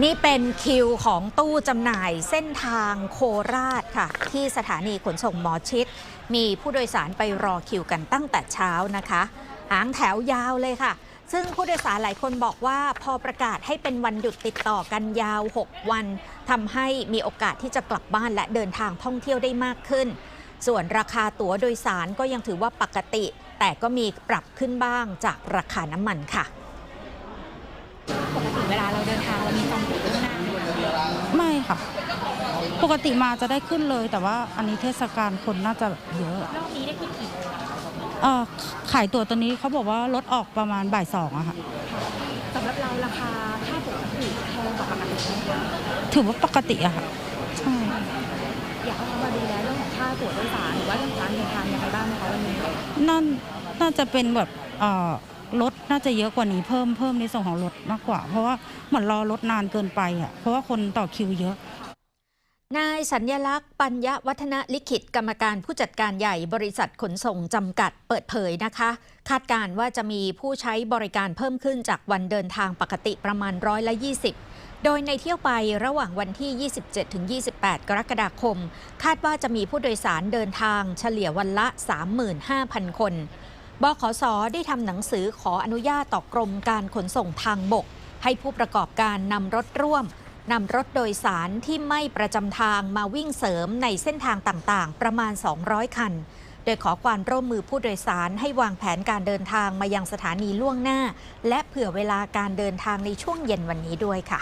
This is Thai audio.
นี่เป็นคิวของตู้จำหน่ายเส้นทางโคราชค่ะ ที่สถานีขนส่งหมอชิด มีผู้โดยสารไปรอคิวกันตั้งแต่เช้านะคะหางแถวยาวเลยค่ะ ซึ่งผู้โดยสารหลายคนบอกว่าพอประกาศให้เป็นวันหยุดติดต่อกันยาว 6 วันทำให้มีโอกาสที่จะกลับบ้านและเดินทางท่องเที่ยวได้มากขึ้น ส่วนราคาตั๋วโดยสารก็ยังถือว่าปกติ แต่ก็มีปรับขึ้นบ้างจากราคาน้ำมันค่ะ ปกติเวลาเราเดินทางเรามีจองตั๋วล่วงหน้าไหมคะ ไม่ ค่ะ ปกติมาจะได้ขึ้นเลย แต่ว่าอันนี้เทศกาลคนน่าจะเยอะรอบนี้ได้ขึ้นกี่โมงอะคะเอ่อขายตั๋วตัวนี้เขาบอกว่าลดออกประมาณบ่ายสองอะค่ะสำหรับเราราคาค่าตั๋วถูกแพงกว่าปกติไหมคะถือว่าปกติอะค่ะใช่อยากให้เขามาดูแลเรื่องของค่าตั๋วโดยสารหรือว่าเรื่องการเดินทางยังไงบ้างไหมคะวันนี้นั่นน่าจะเป็นแบบเอ่อ รถน่าจะเยอะกว่านี้เพิ่มเพิ่มในส่วนของรถมากกว่า เพราะว่าเหมือนรอรถนานเกินไปอะเพราะว่าคนต่อคิวเยอะนายสัญญลักษณ์ปัญญวัฒนลิขิตกรรมการผู้จัดการใหญ่บริษัทขนส่งจำกัดเปิดเผยนะคะ คาดการณ์ว่าจะมีผู้ใช้บริการเพิ่มขึ้นจากวันเดินทางปกติประมาณร้อยละ20 โดยในเที่ยวไประหว่างวันที่ 27-28 กรกฎาคม คาดว่าจะมีผู้โดยสารเดินทางเฉลี่ยวันละ 35,000 คน บขสได้ทำหนังสือขออนุญาตต่อกรมการขนส่งทางบก ให้ผู้ประกอบการนำรถร่วมนำรถโดยสารที่ไม่ประจำทางมาวิ่งเสริมในเส้นทางต่างๆ ประมาณ 200 คัน โดยขอความร่วมมือผู้โดยสารให้วางแผนการเดินทางมายังสถานีล่วงหน้า และเผื่อเวลาการเดินทางในช่วงเย็นวันนี้ด้วยค่ะ